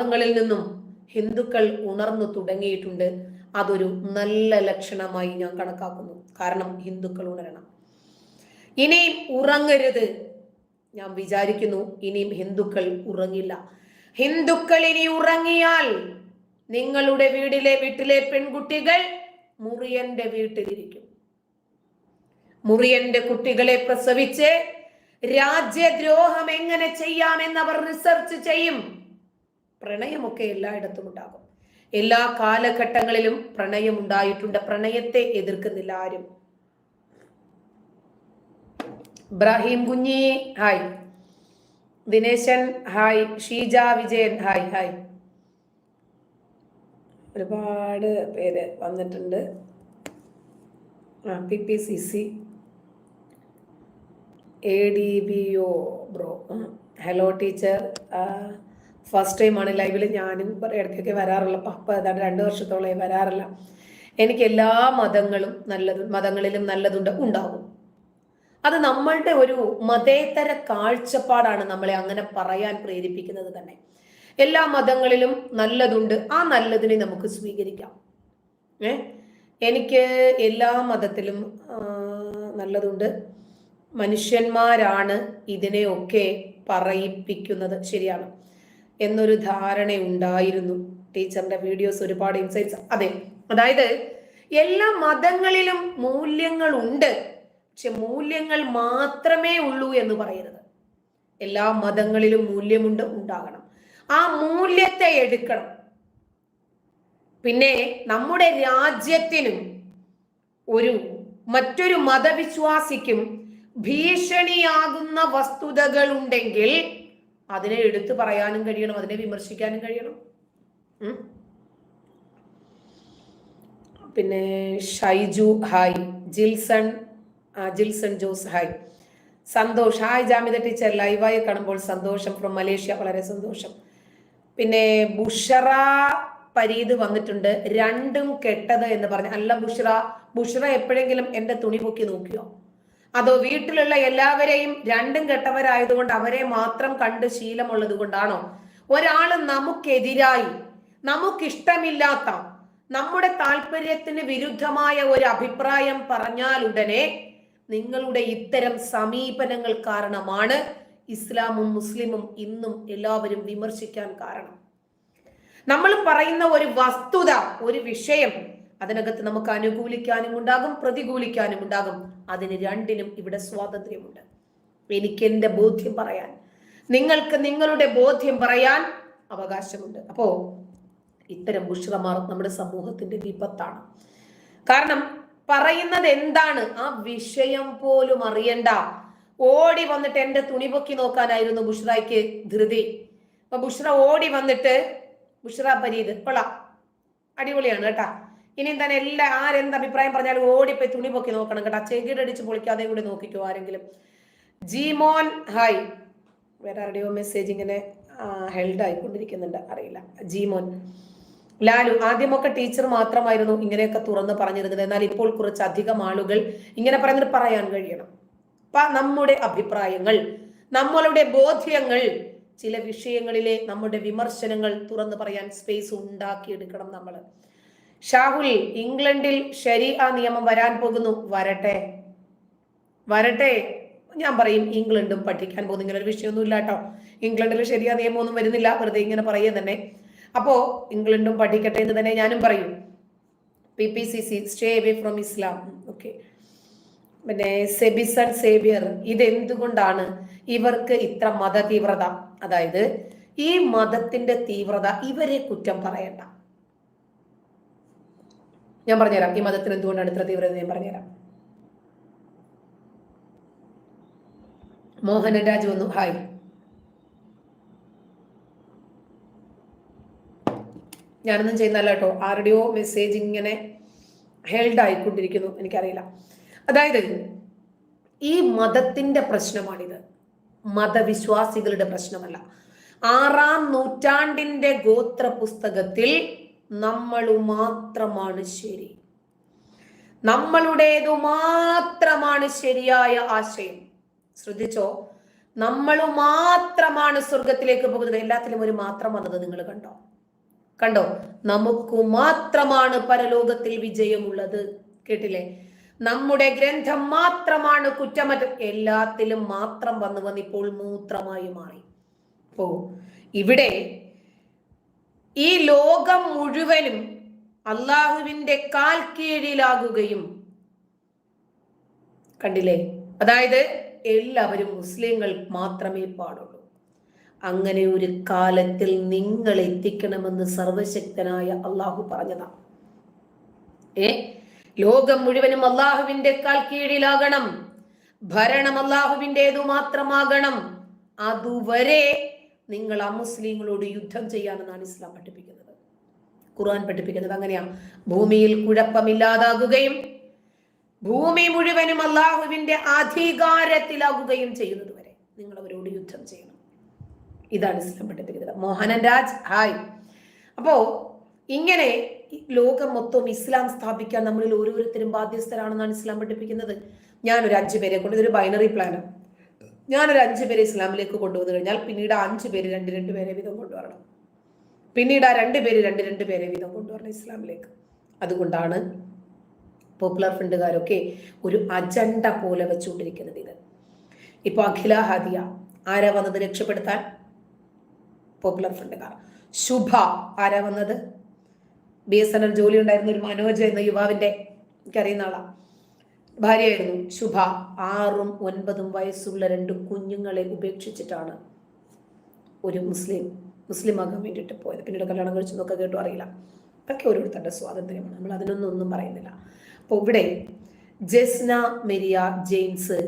ങ്ങളിൽ നിന്നും ഹിന്ദുക്കൾ ഉണർന്നു തുടങ്ങിയിട്ടുണ്ട്. അതൊരു നല്ല ലക്ഷണമായി ഞാൻ കണക്കാക്കുന്നു. കാരണം ഹിന്ദുക്കൾ ഉണരണം. ഇനിയും ഉറങ്ങരുത്. ഞാൻ വിചാരിക്കുന്നു ഇനിയും ഹിന്ദുക്കൾ ഉറങ്ങില്ല. ഹിന്ദുക്കൾ ഇനി ഉറങ്ങിയാൽ നിങ്ങളുടെ വീടിലെ വീട്ടിലെ പെൺകുട്ടികൾ മുറിയന്റെ വീട്ടിലിരിക്കും. മുറിയന്റെ കുട്ടികളെ പ്രസവിച്ച് രാജ്യദ്രോഹം എങ്ങനെ ചെയ്യാമെന്നവർ റിസർച്ച് ചെയ്യും. പ്രണയമൊക്കെ എല്ലായിടത്തും ഉണ്ടാകും. എല്ലാ കാലഘട്ടങ്ങളിലും പ്രണയം ഉണ്ടായിട്ടുണ്ട്. പ്രണയത്തെ എതിർക്കുന്നില്ല ആരും. Ibrahim Kunhi hi. Dineshan hi. Sheeja Vijayan hi hi. ഒരുപാട് പേര് വന്നിട്ടുണ്ട്. ആ P P C C. A D B O bro. Hello teacher. First ടൈമാണ് ലൈവിൽ ഞാനും ഇടയ്ക്കൊക്കെ വരാറുള്ള പപ്പ ഏതാണ്ട് രണ്ട് വർഷത്തോളം വരാറില്ല. എനിക്ക് എല്ലാ മതങ്ങളും നല്ലതും മതങ്ങളിലും നല്ലതുണ്ട് ഉണ്ടാകും അത് നമ്മളുടെ ഒരു മതേതര കാഴ്ചപ്പാടാണ് നമ്മളെ അങ്ങനെ പറയാൻ പ്രേരിപ്പിക്കുന്നത് തന്നെ. എല്ലാ മതങ്ങളിലും നല്ലതുണ്ട് ആ നല്ലതിനെ നമുക്ക് സ്വീകരിക്കാം. ഏ? എനിക്ക് എല്ലാ മതത്തിലും നല്ലതുണ്ട്. മനുഷ്യന്മാരാണ് ഇതിനെയൊക്കെ പറയിപ്പിക്കുന്നത് ശരിയാണ്. എന്നൊരു ധാരണ ഉണ്ടായിരുന്നു ടീച്ചറിന്റെ വീഡിയോസ് ഒരുപാട് ഇൻസൈറ്റ്സ് അതെ അതായത് എല്ലാ മതങ്ങളിലും മൂല്യങ്ങൾ ഉണ്ട് പക്ഷെ മൂല്യങ്ങൾ മാത്രമേ ഉള്ളൂ എന്ന് പറയരുത്. എല്ലാ മതങ്ങളിലും മൂല്യമുണ്ട് ഉണ്ടാകണം. ആ മൂല്യത്തെ എടുക്കണം. പിന്നെ നമ്മുടെ രാജ്യത്തിനും ഒരു മറ്റൊരു മതവിശ്വാസിക്കും ഭീഷണിയാകുന്ന വസ്തുതകൾ ഉണ്ടെങ്കിൽ അതിനെ എടുത്തു പറയാനും കഴിയണം അതിനെ വിമർശിക്കാനും കഴിയണം. പിന്നെ Shaiju hi. Jilson Jilson Jose hi. Santhosh hi Jamitha teacher. ലൈവായി കാണുമ്പോൾ സന്തോഷം. ഫ്രം മലേഷ്യ വളരെ സന്തോഷം. പിന്നെ ബുഷറ പരീത് വന്നിട്ടുണ്ട്. രണ്ടും കെട്ടത് എന്ന് പറഞ്ഞ. അല്ല ബുഷറ ബുഷറ എപ്പോഴെങ്കിലും എന്റെ തുണി പൊക്കി നോക്കിയോ? അതോ വീട്ടിലുള്ള എല്ലാവരെയും രണ്ടും കെട്ടവരായതുകൊണ്ട് അവരെ മാത്രം കണ്ട് ശീലമുള്ളത് കൊണ്ടാണോ? ഒരാൾ നമുക്കെതിരായി നമുക്കിഷ്ടമില്ലാത്ത നമ്മുടെ താല്പര്യത്തിന് വിരുദ്ധമായ ഒരു അഭിപ്രായം പറഞ്ഞാൽ ഉടനെ നിങ്ങളുടെ ഇത്തരം സമീപനങ്ങൾ കാരണമാണ് ഇസ്ലാമും മുസ്ലിമും ഇന്നും എല്ലാവരും വിമർശിക്കാൻ കാരണം. നമ്മൾ പറയുന്ന ഒരു വസ്തുത ഒരു വിഷയം അതിനകത്ത് നമുക്ക് അനുകൂലിക്കാനും ഉണ്ടാകും പ്രതികൂലിക്കാനും ഉണ്ടാകും. അതിന് രണ്ടിനും ഇവിടെ സ്വാതന്ത്ര്യമുണ്ട്. എനിക്ക് എന്റെ ബോധ്യം പറയാൻ നിങ്ങൾക്ക് നിങ്ങളുടെ ബോധ്യം പറയാൻ അവകാശമുണ്ട്. അപ്പോ ഇത്തരം ബുഷ്റമാർ നമ്മുടെ സമൂഹത്തിന്റെ വിപത്താണ്. കാരണം പറയുന്നത് എന്താണ്? ആ വിഷയം പോലും അറിയണ്ട. ഓടി വന്നിട്ട് എന്റെ തുണി പൊക്കി നോക്കാനായിരുന്നു ബുഷ്റയ്ക്ക് ധൃതി. അപ്പൊ ബുഷ്ര ഓടി വന്നിട്ട് ബുഷ്ര പരീത് കൊള്ളാം. അടിപൊളിയാണ് കേട്ടാ. ഇനി തന്നെ എല്ലാ ആരെന്ത് അഭിപ്രായം പറഞ്ഞാലും ഓടിപ്പോയി തുണി പൊക്കി നോക്കണം കേട്ടോ. ചെകിടടിച്ച് പൊളിക്കാതെ കൂടി നോക്കിക്കോ ആരെങ്കിലും. ജിമോൻ ഹായ്. വേറെ ആരുടെയോ മെസ്സേജ് ഇങ്ങനെ ഹെൽഡ് ആയിക്കൊണ്ടിരിക്കുന്നുണ്ട്. അറിയില്ല. ജിമോൻ. ലാലു ആദ്യമൊക്കെ ടീച്ചർ മാത്രമായിരുന്നു ഇങ്ങനെയൊക്കെ തുറന്ന് പറഞ്ഞിരുന്നത്. എന്നാൽ ഇപ്പോൾ കുറച്ച് അധികം ആളുകൾ ഇങ്ങനെ പറയുന്നത് പറയാൻ കഴിയണം. നമ്മുടെ അഭിപ്രായങ്ങൾ നമ്മളുടെ ബോധ്യങ്ങൾ ചില വിഷയങ്ങളിലെ നമ്മുടെ വിമർശനങ്ങൾ തുറന്നു പറയാൻ സ്പേസ് ഉണ്ടാക്കിയെടുക്കണം നമ്മൾ ഷാഹുൽ ഇംഗ്ലണ്ടിൽ ആ നിയമം വരാൻ പോകുന്നു. വരട്ടെ. വരട്ടെ. ഞാൻ പറയും ഇംഗ്ലണ്ടും പഠിക്കാൻ പോകുന്നു. ഇങ്ങനെ ഒരു വിഷയമൊന്നും ഇല്ല കേട്ടോ. ഇംഗ്ലണ്ടിൽ ശരിയാ നിയമമൊന്നും വരുന്നില്ല. വെറുതെ ഇങ്ങനെ പറയുക തന്നെ. അപ്പോ ഇംഗ്ലണ്ടും പഠിക്കട്ടെ എന്ന് തന്നെ ഞാനും പറയും. P P C C stay away from Islam okay പിന്നെ സെബിസൺ സേവിയർ ഇതെന്തുകൊണ്ടാണ് ഇവർക്ക് ഇത്ര മത തീവ്രത അതായത് ഈ മതത്തിന്റെ തീവ്രത ഇവരെ കുറ്റം പറയണ്ട. ഞാൻ പറഞ്ഞുതരാം. ഈ മതത്തിന് എന്തുകൊണ്ടാണ് ഇത്ര തീവ്രത ഞാൻ പറഞ്ഞുതരാം. മോഹനൻ രാജ് വന്നു. ഹായ് ഞാനൊന്നും ചെയ്യുന്നല്ല കേട്ടോ. ആരുടെയോ മെസ്സേജ് ഇങ്ങനെ ഹെൽഡ് ആയിക്കൊണ്ടിരിക്കുന്നു. എനിക്കറിയില്ല. അതായത് ഈ മതത്തിന്റെ പ്രശ്നമാണിത്. മതവിശ്വാസികളുടെ പ്രശ്നമല്ല. ആറാം നൂറ്റാണ്ടിന്റെ ഗോത്ര പുസ്തകത്തിൽ നമ്മൾ മാത്രമാണ് ശരി. നമ്മളുടേതു മാത്രമാണ് ശരിയായ ആശയം. ശ്രദ്ധിച്ചോ? നമ്മൾ മാത്രമാണ് സ്വർഗത്തിലേക്ക് പോകുന്നത്. എല്ലാത്തിലും ഒരു മാത്രം വന്നത് നിങ്ങൾ കണ്ടോ? കണ്ടോ? നമുക്ക് മാത്രമാണ് പരലോകത്തിൽ വിജയമുള്ളത്. കേട്ടില്ലേ? നമ്മുടെ ഗ്രന്ഥം മാത്രമാണ് കുറ്റമറ്റ. എല്ലാത്തിലും മാത്രം വന്നു വന്നിപ്പോൾ മൂത്രമായി മാറി. ഓ ഇവിടെ ഈ ലോകം മുഴുവനും അള്ളാഹുവിന്റെ കാൽ കീഴിലാകുകയും കണ്ടില്ലേ? അതായത് എല്ലാവരും മുസ്ലിങ്ങൾ മാത്രമേ പാടുള്ളൂ. അങ്ങനെ ഒരു കാലത്തിൽ നിങ്ങൾ എത്തിക്കണമെന്ന് സർവശക്തനായ അള്ളാഹു പറഞ്ഞതാണ് ഏ? ലോകം മുഴുവനും അള്ളാഹുവിന്റെ കാൽ കീഴിലാകണം. ഭരണം അള്ളാഹുവിന്റെതു മാത്രമാകണം. അതുവരെ നിങ്ങൾ അമുസ്ലിങ്ങളോട് യുദ്ധം ചെയ്യാമെന്നാണ് ഇസ്ലാം പഠിപ്പിക്കുന്നത്. ഖുർആൻ പഠിപ്പിക്കുന്നത് അങ്ങനെയാ. ഭൂമിയിൽ കുഴപ്പമില്ലാതാകുകയും ഭൂമി മുഴുവനും അള്ളാഹുവിന്റെ അധികാരത്തിലാകുകയും ചെയ്യുന്നത് വരെ നിങ്ങൾ അവരോട് യുദ്ധം ചെയ്യണം. ഇതാണ് ഇസ്ലാം പഠിപ്പിക്കുന്നത്. മോഹനൻ രാജ് ഹായ്. അപ്പോ ഇങ്ങനെ ലോകം മൊത്തം ഇസ്ലാം സ്ഥാപിക്കാൻ നമ്മളിൽ ഓരോരുത്തരും ബാധ്യസ്ഥരാണെന്നാണ് ഇസ്ലാം പഠിപ്പിക്കുന്നത്. ഞാനൊരു അഞ്ചു പേരെ കൊണ്ട് ഇതൊരു ബൈനറി പ്ലാനാണ് ഞാനൊരു അഞ്ചു പേരെ ഇസ്ലാമിലേക്ക് കൊണ്ടുവന്നു കഴിഞ്ഞാൽ പിന്നീട് ആ അഞ്ചു പേര് രണ്ട് രണ്ട് പേരെ വീതം കൊണ്ടുവരണം. പിന്നീട് ആ രണ്ട് പേര് രണ്ട് രണ്ട് പേരെ വീതം കൊണ്ടുവരണം ഇസ്ലാമിലേക്ക്. അതുകൊണ്ടാണ് പോപ്പുലർ ഫ്രണ്ടുകാരൊക്കെ ഒരു അജണ്ട പോലെ വെച്ചുകൊണ്ടിരിക്കുന്നത് ഇത്. ഇപ്പൊ അഖില ഹാദിയ ആരാ വന്നത് രക്ഷപ്പെടുത്താൻ? പോപ്പുലർ ഫ്രണ്ടുകാർ ശുഭ ആരാ വന്നത്? ബി എസ് എൻ എൽ ജോലി ഉണ്ടായിരുന്ന ഒരു മനോജ് എന്ന യുവാവിന്റെ എനിക്കറിയുന്ന ആളാ. ഭാര്യയായിരുന്നു ശുഭ. ആറും ഒൻപതും വയസ്സുള്ള രണ്ട് കുഞ്ഞുങ്ങളെ ഉപേക്ഷിച്ചിട്ടാണ് ഒരു മുസ്ലിം മുസ്ലിം ആകാൻ വേണ്ടിയിട്ട് പോയത്. പിന്നീട് കല്യാണം കഴിച്ചതൊക്കെ കേട്ടോ അറിയില്ല. അതൊക്കെ ഓരോരുത്തരുടെ സ്വാതന്ത്ര്യമാണ്. നമ്മൾ അതിനൊന്നും ഒന്നും പറയുന്നില്ല. അപ്പോൾ ഇവിടെ ജസ്ന മെരിയ ജെയിംസ്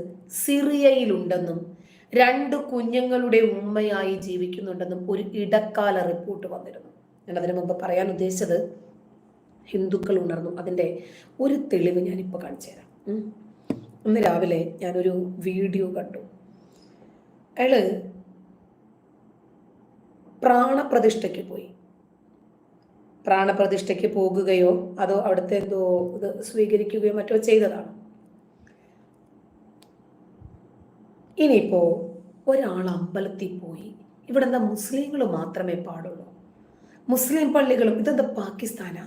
സിറിയയിലുണ്ടെന്നും രണ്ട് കുഞ്ഞുങ്ങളുടെ ഉമ്മയായി ജീവിക്കുന്നുണ്ടെന്നും ഒരു ഇടക്കാല റിപ്പോർട്ട് വന്നിരുന്നു. ഞാൻ അതിനു മുമ്പ് പറയാൻ ഉദ്ദേശിച്ചത് ഹിന്ദുക്കൾ ഉണർന്നു. അതിന്റെ ഒരു തെളിവ് ഞാനിപ്പോൾ കാണിച്ചു തരാം. ഇന്ന് രാവിലെ ഞാനൊരു വീഡിയോ കണ്ടു. അയാൾ പ്രാണപ്രതിഷ്ഠയ്ക്ക് പോയി. പ്രാണപ്രതിഷ്ഠയ്ക്ക് പോകുകയോ അതോ അവിടുത്തെ എന്തോ ഇത് സ്വീകരിക്കുകയോ മറ്റോ ചെയ്തതാണ്. ഇനിയിപ്പോ ഒരാൾ അമ്പലത്തിൽ പോയി. ഇവിടെ എന്താ മുസ്ലിങ്ങൾ മാത്രമേ പാടുള്ളൂ. മുസ്ലിം പള്ളികളും ഇതെന്താ പാകിസ്ഥാനാ?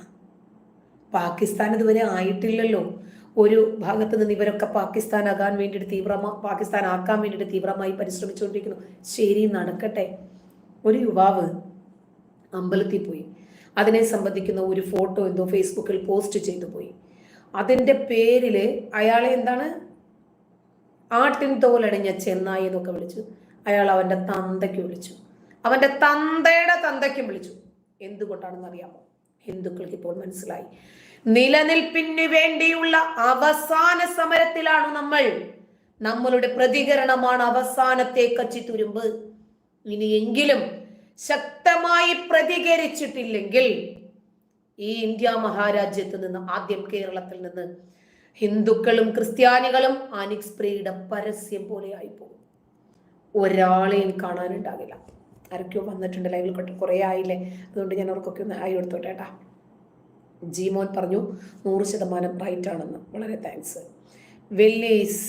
പാകിസ്ഥാൻ ഇതുവരെ ആയിട്ടില്ലല്ലോ. ഒരു ഭാഗത്ത് നിന്ന് ഇവരൊക്കെ പാകിസ്ഥാൻ ആകാൻ വേണ്ടിയിട്ട് തീവ്രമാ പാകിസ്ഥാൻ ആക്കാൻ വേണ്ടിയിട്ട് തീവ്രമായി പരിശ്രമിച്ചുകൊണ്ടിരിക്കുന്നു. ശരി നടക്കട്ടെ. ഒരു യുവാവ് അമ്പലത്തിൽ പോയി. അതിനെ സംബന്ധിക്കുന്ന ഒരു ഫോട്ടോ എന്തോ ഫേസ്ബുക്കിൽ പോസ്റ്റ് ചെയ്തു പോയി. അതിന്റെ പേരിൽ അയാളെ എന്താണ്? ആട്ടിൻ തോലടിഞ്ഞ ചെന്നായി എന്നൊക്കെ വിളിച്ചു. അയാൾ അവന്റെ തന്തയ്ക്ക് വിളിച്ചു. അവന്റെ തന്തയുടെ തന്തയ്ക്കും വിളിച്ചു. എന്തുകൊണ്ടാണെന്ന് അറിയാമോ ഹിന്ദുക്കൾക്ക് ഇപ്പോൾ മനസ്സിലായി. നിലനിൽപ്പിന് വേണ്ടിയുള്ള അവസാന സമരത്തിലാണ് നമ്മൾ. നമ്മളുടെ പ്രതികരണമാണ് അവസാനത്തെ കച്ചിത്തുരുമ്പ് ഇനിയെങ്കിലും ശക്തമായി പ്രതികരിച്ചിട്ടില്ലെങ്കിൽ ഈ ഇന്ത്യ മഹാരാജ്യത്ത് നിന്ന് ആദ്യം കേരളത്തിൽ നിന്ന് ഹിന്ദുക്കളും ക്രിസ്ത്യാനികളും അനിക്സ് പ്രീയുടെ പരസ്യം പോലെ ആയിപ്പോകും. ഒരാളെയും കാണാനുണ്ടാകില്ല. ആരൊക്കെയോ വന്നിട്ടുണ്ട് ലൈവിൽ കുറേ ആയില്ലേ? അതുകൊണ്ട് ഞാൻ അവർക്കൊക്കെ ഒന്ന് ആയി കൊടുത്തോട്ടെ ജിമോൻ പറഞ്ഞു നൂറ് ശതമാനം റൈറ്റ് ആണെന്ന് വളരെ താങ്ക്സ് വെല്ലീസ്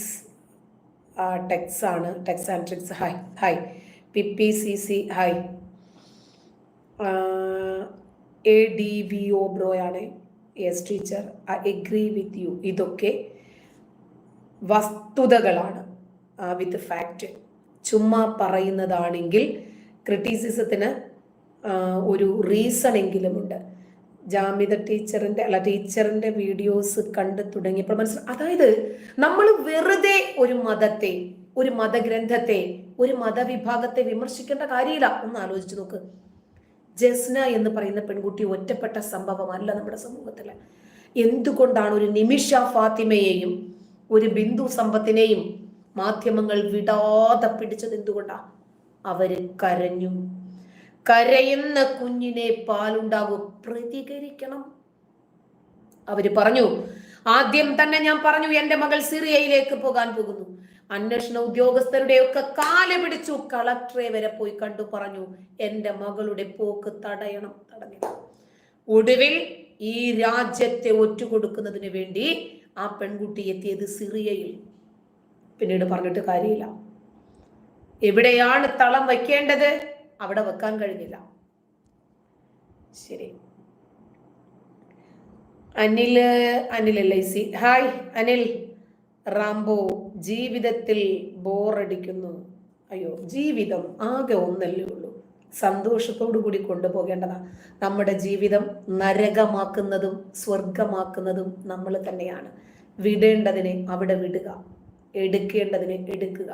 ടെക്സ് ആണ്. Techs and tricks hi hi P P C C hi A D V O ബ്രോയാണ് yes teacher. I agree with you ഇതൊക്കെ വസ്തുതകളാണ്. വിത്ത് ഫാക്റ്റ് ചുമ്മാ പറയുന്നതാണെങ്കിൽ ക്രിറ്റിസിസത്തിന് ഒരു റീസൺ എങ്കിലുമുണ്ട് ജാമിത ടീച്ചറിന്റെ അല്ല ടീച്ചറിന്റെ വീഡിയോസ് കണ്ട് തുടങ്ങിയപ്പോൾ മനസ്സിലായി അതായത് നമ്മൾ വെറുതെ ഒരു മതത്തെ ഒരു മതഗ്രന്ഥത്തെ ഒരു മതവിഭാഗത്തെ വിമർശിക്കേണ്ട കാര്യമില്ല. ഒന്ന് ആലോചിച്ച് നോക്ക്. ജസ്ന എന്ന് പറയുന്ന പെൺകുട്ടി ഒറ്റപ്പെട്ട സംഭവമല്ല നമ്മുടെ സമൂഹത്തിൽ എന്തുകൊണ്ടാണ് ഒരു നിമിഷ ഫാത്തിമയെയും ഒരു ബിന്ദു സമ്പത്തിനെയും മാധ്യമങ്ങൾ വിടാതെ പിടിച്ചത് എന്തുകൊണ്ടാണ് അവർ കരഞ്ഞു. കരയുന്ന കുഞ്ഞിനെ പാലുണ്ടാകും പ്രതികരിക്കണം. അവർ പറഞ്ഞു ആദ്യം തന്നെ ഞാൻ പറഞ്ഞു എന്റെ മകൾ സിറിയയിലേക്ക് പോകാൻ പോകുന്നു. അന്വേഷണ ഉദ്യോഗസ്ഥരുടെ ഒക്കെ കാല പിടിച്ചു കളക്ടറെ വരെ പോയി കണ്ടു പറഞ്ഞു എന്റെ മകളുടെ പോക്ക് തടയണം തടഞ്ഞു ഒടുവിൽ ഈ രാജ്യത്തെ ഒറ്റുകൊടുക്കുന്നതിന് വേണ്ടി ആ പെൺകുട്ടി എത്തിയത് സിറിയയിൽ. പിന്നീട് പറഞ്ഞിട്ട് കാര്യമില്ല. എവിടെയാണ് തളം വയ്ക്കേണ്ടത്? അവിടെ വെക്കാൻ കഴിഞ്ഞില്ല. ശരി. Anil Anil Laisy C hi Anil. Rambo ജീവിതത്തിൽ ബോറടിക്കുന്നു. അയ്യോ ജീവിതം ആകെ ഒന്നല്ലേ ഉള്ളൂ. സന്തോഷത്തോടു കൂടി കൊണ്ടുപോകേണ്ടതാണ് നമ്മുടെ ജീവിതം നരകമാക്കുന്നതും സ്വർഗമാക്കുന്നതും നമ്മൾ തന്നെയാണ്. വിടേണ്ടതിനെ അവിടെ വിടുക. എടുക്കേണ്ടതിനെ എടുക്കുക.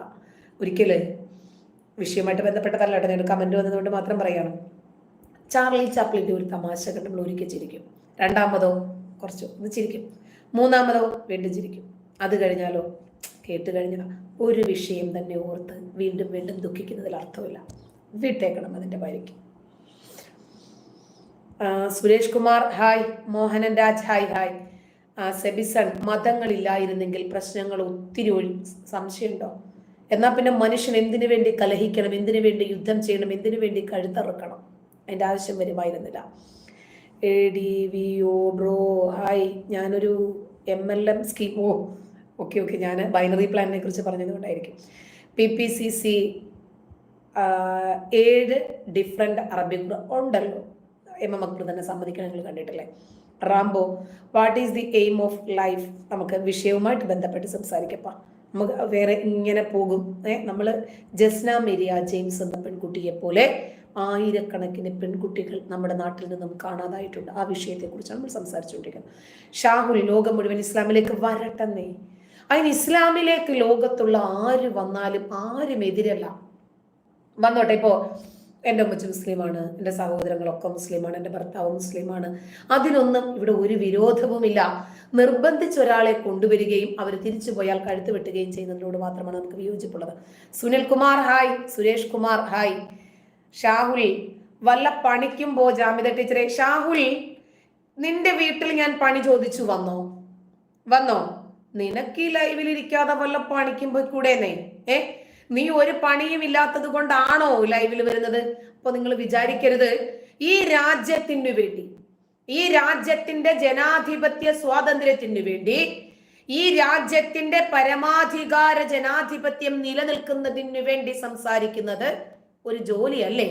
ഒരിക്കൽ വിഷയമായിട്ട് ബന്ധപ്പെട്ടതല്ല കേട്ടോ ഞാൻ കമന്റ് വന്നതുകൊണ്ട് മാത്രം പറയാണ്. ചാർലി ചാപ്ലിന്റെ ഒരു തമാശ കണ്ട് ഒരിക്കൽ ചിരിക്കും. രണ്ടാമതോ കുറച്ച് ഒന്ന് ചിരിക്കും. മൂന്നാമതോ വീണ്ടും ചിരിക്കും. അത് കഴിഞ്ഞാലോ? കേട്ട് കഴിഞ്ഞാൽ ഒരു വിഷയം തന്നെ ഓർത്ത് വീണ്ടും വീണ്ടും ദുഃഖിക്കുന്നതിൽ അർത്ഥമില്ല. വിട്ടേക്കണം അതിന്റെ വഴിക്ക്. Suresh Kumar hi. Mohanan Raj hi hi. Sebison മതങ്ങളില്ലായിരുന്നെങ്കിൽ പ്രശ്നങ്ങൾ ഒത്തിരി ഒഴി സംശയമുണ്ടോ? എന്നാൽ പിന്നെ മനുഷ്യൻ എന്തിനു വേണ്ടി കലഹിക്കണം എന്തിനു വേണ്ടി യുദ്ധം ചെയ്യണം എന്തിനു വേണ്ടി കഴുത്തറക്കണം? അതിന്റെ ആവശ്യം വരുമായിരുന്നില്ല. A D V O bro hi ഞാനൊരു M L M scheme oh okay okay ഞാൻ ബൈനറി പ്ലാനിനെ കുറിച്ച് പറഞ്ഞതുകൊണ്ടായിരിക്കും പി പി സി സി ഏഴ് ഡിഫറെന്റ് അറബിക് ഉണ്ടല്ലോ. എം എം അക്ബർ തന്നെ സമ്മതിക്കണം നിങ്ങൾ കണ്ടിട്ടില്ലേ? Rambo what is the aim of life നമുക്ക് വിഷയവുമായിട്ട് ബന്ധപ്പെട്ട് സംസാരിക്കപ്പാ നമുക്ക് വേറെ ഇങ്ങനെ പോകും. ഏ നമ്മൾ ജസ്ന മെരിയ ജെയിംസ് എന്ന പെൺകുട്ടിയെ പോലെ ആയിരക്കണക്കിന് പെൺകുട്ടികൾ നമ്മുടെ നാട്ടിൽ നിന്നും കാണാതായിട്ടുണ്ട്. ആ വിഷയത്തെക്കുറിച്ചാണ് നമ്മൾ സംസാരിച്ചുകൊണ്ടിരിക്കുന്നത്. ഷാഹുൽ ലോകം മുഴുവൻ ഇസ്ലാമിലേക്ക് വരട്ടെന്നേ. അതിന് ഇസ്ലാമിലേക്ക് ലോകത്തുള്ള ആര് വന്നാലും ആരും എതിരല്ല. വന്നോട്ടെ ഇപ്പോൾ എന്റെ അമ്മച്ചി മുസ്ലിമാണ് എന്റെ സഹോദരങ്ങളൊക്കെ മുസ്ലിമാണ് എന്റെ ഭർത്താവ് മുസ്ലിമാണ്. അതിനൊന്നും ഇവിടെ ഒരു വിരോധവുമില്ല. നിർബന്ധിച്ച് ഒരാളെ കൊണ്ടുവരികയും അവർ തിരിച്ചു പോയാൽ കഴുത്ത് വെട്ടുകയും ചെയ്യുന്നതിനോട് മാത്രമാണ് നമുക്ക് വിയോജിപ്പുള്ളത്. സുനിൽ കുമാർ ഹായ്. സുരേഷ് കുമാർ ഹായ്. ഷാഹുൽ വല്ല പണിക്കും പോ ജാമിത ടീച്ചറെ. ഷാഹുൽ നിന്റെ വീട്ടിൽ ഞാൻ പണി ചോദിച്ചു വന്നോ? വന്നോ? നിനക്ക് ഈ ലൈവിൽ ഇരിക്കാതെ വല്ല പണിക്കും പോയി കൂടെന്നേ ഏ? നീ ഒരു പണിയും ഇല്ലാത്തത് കൊണ്ടാണോ ലൈവിൽ വരുന്നത്? അപ്പൊ നിങ്ങൾ വിചാരിക്കരുത്. ഈ രാജ്യത്തിന് വേണ്ടി ഈ രാജ്യത്തിന്റെ ജനാധിപത്യ സ്വാതന്ത്ര്യത്തിന് വേണ്ടി ഈ രാജ്യത്തിന്റെ പരമാധികാര ജനാധിപത്യം നിലനിൽക്കുന്നതിന് വേണ്ടി സംസാരിക്കുന്നത് ഒരു ജോലിയല്ലേ?